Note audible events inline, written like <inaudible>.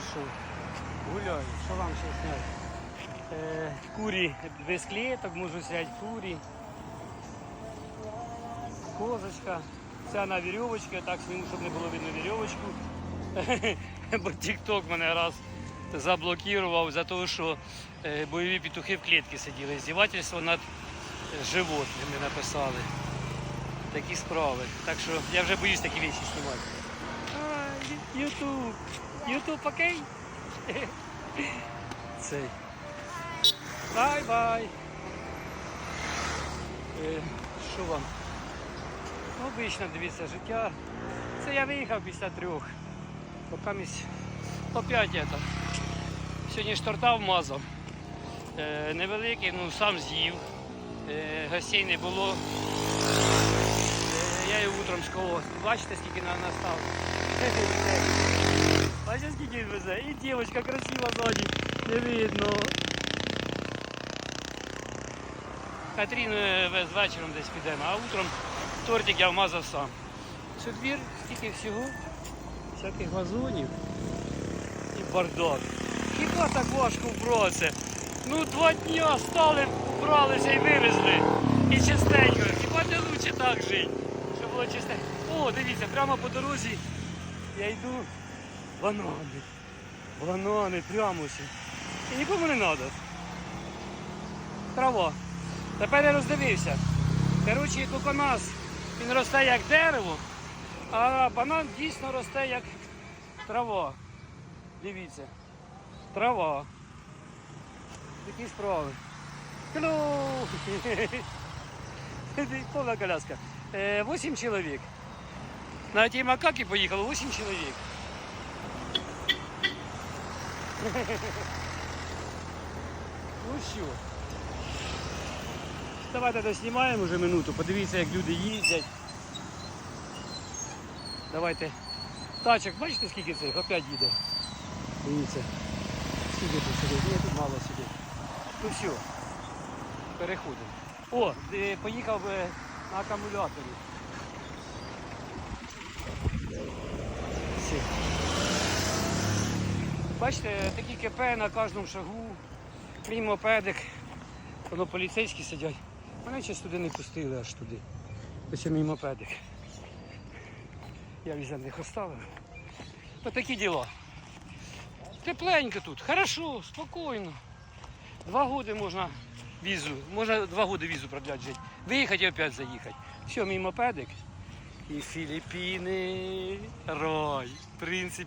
що? Гуляю, що вам ще зняти? Е, курі без клеток, можу взяти курі. Козочка. Ця на вірьовочці, так сніму, щоб не було видно вірьовочку. <laughs> Бо тік-ток мене раз заблокував за те, що е, бойові петухи в клітці сиділи. Здівательство над е, животними написали. Такі справи. Так що я вже боюсь такі речі знімати. Ютуб. Ютуб окей? Цей. Бай-бай. Е, Що вам? Ну, Обично, дивіться, життя. Це я виїхав після трьох. Поки місь опять это. Сьогодні ж торта вмазав. Е, невеликий, ну сам з'їв. Е, гостей не було. Е, я його утром сковав. Бачите, скільки на настав. <laughs> Бачите, скільки везе. І дівчинка красива ззаді. Не видно. Катріну е, вез вечором десь підемо, а утром тортик я вмазав сам. Це двір, стільки всього, всяких вазонів і бардак. Хіба так важко вбратися? Ну два дня стали, вбралися і вивезли. І чистенько. Хіба не лучше так жити? Щоб було чистенько. О, дивіться, прямо по дорозі я йду. Банани. Банани, прямо ось. І нікому не треба. Трава. Тепер я роздивився. Коротше, коконас, він росте як дерево, а банан дійсно росте як трава. Дивіться. Трава. Такі справи. <laughs> Повна коляска. Е, Восемь чоловік. На тій макаки поїхало 8 чоловік. Ну що? Давайте доснімаємо вже минуту, подивіться, як люди їздять. Давайте. Тачок, бачите, скільки цих? Опять їде. Дивіться. Скільки тут сидить? Ні, тут мало сидить. Ну все. Переходимо. О, е, поїхав е, на акумуляторі. Бачите, такі КП на кожному шагу. Мій мопедик. Воно поліцейські сидять. Мене ще туди не пустили аж туди. Ось мій мопедик. Я візем їх оставив. Отакі діла. Тепленько тут, хорошо, спокійно. Два роки можна візу, можна два роки візу продляти жити. Виїхати і опять заїхати. Все, мій мопедик. І Філіппіни, рай. В принципі.